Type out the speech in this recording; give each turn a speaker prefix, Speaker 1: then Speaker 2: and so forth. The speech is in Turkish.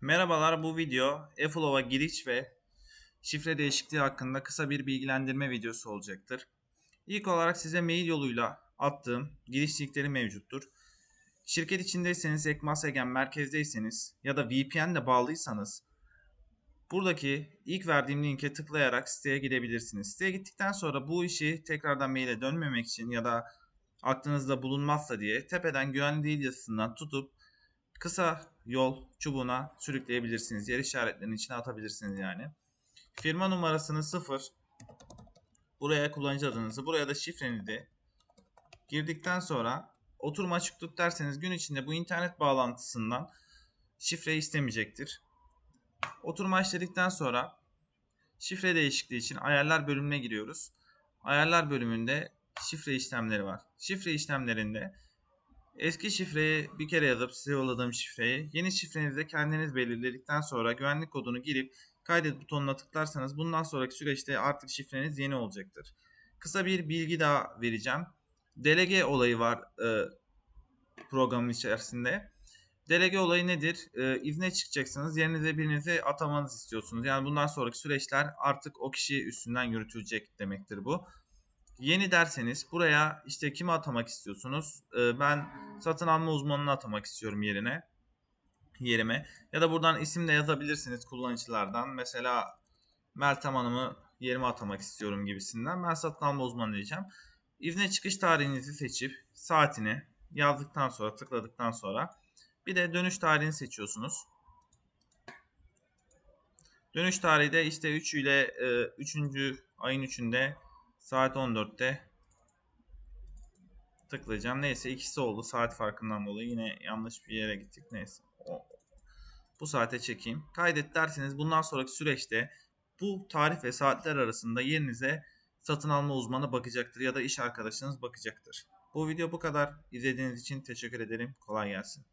Speaker 1: Merhabalar bu video eFlow'a giriş ve şifre değişikliği hakkında kısa bir bilgilendirme videosu olacaktır. İlk olarak size mail yoluyla attığım giriş linkleri mevcuttur. Şirket içindeyseniz Ekmas Egen merkezdeyseniz ya da VPN ile bağlıysanız buradaki ilk verdiğim linke tıklayarak siteye gidebilirsiniz. Siteye gittikten sonra bu işi tekrardan maile dönmemek için ya da aklınızda bulunmazsa diye tepeden güvenli değil yazısından tutup kısa yol çubuğuna sürükleyebilirsiniz. Yer işaretlerinin içine atabilirsiniz yani. Firma numarasını 0 buraya kullanıcı adınızı buraya da şifrenizi girdikten sonra oturum açık tut derseniz gün içinde bu internet bağlantısından şifre istemeyecektir. Oturum açtıktan sonra şifre değişikliği için ayarlar bölümüne giriyoruz. Ayarlar bölümünde şifre işlemleri var. Şifre işlemlerinde Eski şifreyi bir kere yazıp size yolladığım şifreyi yeni şifrenizi kendiniz belirledikten sonra güvenlik kodunu girip kaydet butonuna tıklarsanız bundan sonraki süreçte artık şifreniz yeni olacaktır. Kısa bir bilgi daha vereceğim. Delege olayı var e, programın içerisinde. Delege olayı nedir? E, izne çıkacaksınız. Yerinize birinizi atamanız istiyorsunuz. Yani bundan sonraki süreçler artık o kişi üstünden yürütülecek demektir bu. Yeni derseniz buraya işte kimi atamak istiyorsunuz? Ee, ben satın alma uzmanını atamak istiyorum yerine. Yerime. Ya da buradan isim de yazabilirsiniz kullanıcılardan. Mesela Meltem Hanım'ı yerime atamak istiyorum gibisinden. Ben satın alma uzmanı diyeceğim. İzne çıkış tarihinizi seçip saatini yazdıktan sonra tıkladıktan sonra bir de dönüş tarihini seçiyorsunuz. Dönüş tarihi de işte 3 ile 3. ayın 3'ünde Saat 14'te tıklayacağım. Neyse ikisi oldu saat farkından dolayı. Yine yanlış bir yere gittik. Neyse. Bu saate çekeyim. Kaydet derseniz bundan sonraki süreçte bu tarih ve saatler arasında yerinize satın alma uzmanı bakacaktır ya da iş arkadaşınız bakacaktır. Bu video bu kadar. İzlediğiniz için teşekkür ederim. Kolay gelsin.